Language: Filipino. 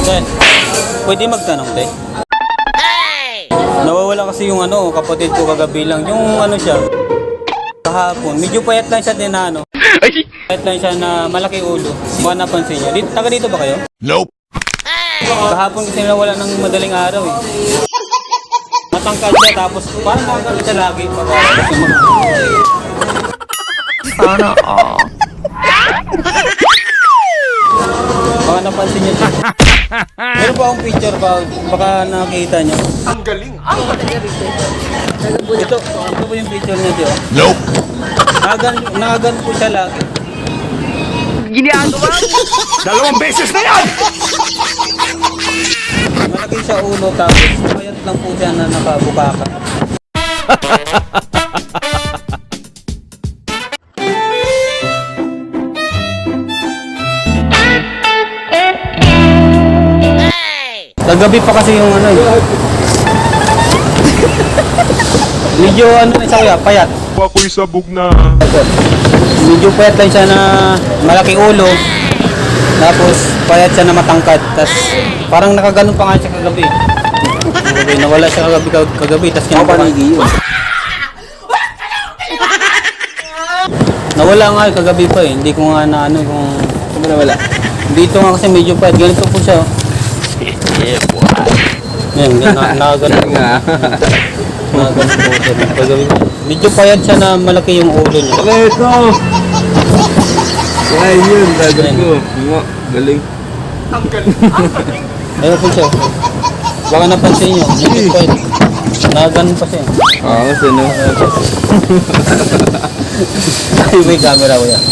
Te, pwede magtanong, te? Nawawala kasi yung ano, kapatid ko kagabi lang. Yung ano siya, kahapon. Medyo payat lang siya din na ano. Payat lang siya na malaki ulo. Baka napansin niya. Dito, taga dito ba kayo? Nope. Kahapon kasi nawala ng madaling araw eh. Matangkad siya tapos parang nakagalit siya lagi. Pag kasi mag- Sana all. Baka napansin niyo siya. Meron pa akong picture ba? Baka nakita niyo. Ang galing. Ito, ito po yung picture niya, Tio. Nope. Nakagan, nakagan po siya lagi. Ginagawa mo. Dalawang beses na yan! Malaki sa ulo tapos mayat lang po siya na nakabukaka. Kagabi pa kasi yung ano eh. Medyo ano na siya kuya, payat. Ako'y sabog na. Medyo payat lang siya na malaki ulo. Tapos payat siya na matangkad. Tapos parang nakaganon pa nga siya kagabi. Kagabi, nawala siya kagabi, kag- kagabi. Tapos kinabukasan. Nawala nga eh, kagabi pa eh. Hindi ko nga na ano kung... Ba nawala? Dito nga kasi medyo payat. Ganito po siya. oh. Yan, na, nakaganon nga. Nakaganon po siya. Kagabi. Medyo payat siya na malaki yung ulo niya. Okay, ito. Kaya yun, dagat ko. Nga, galing. Ayun po siya. Baka napansin nyo. Medyo payat. Nakaganon pa siya. Ah, kasi no. Ay, may camera ko yan.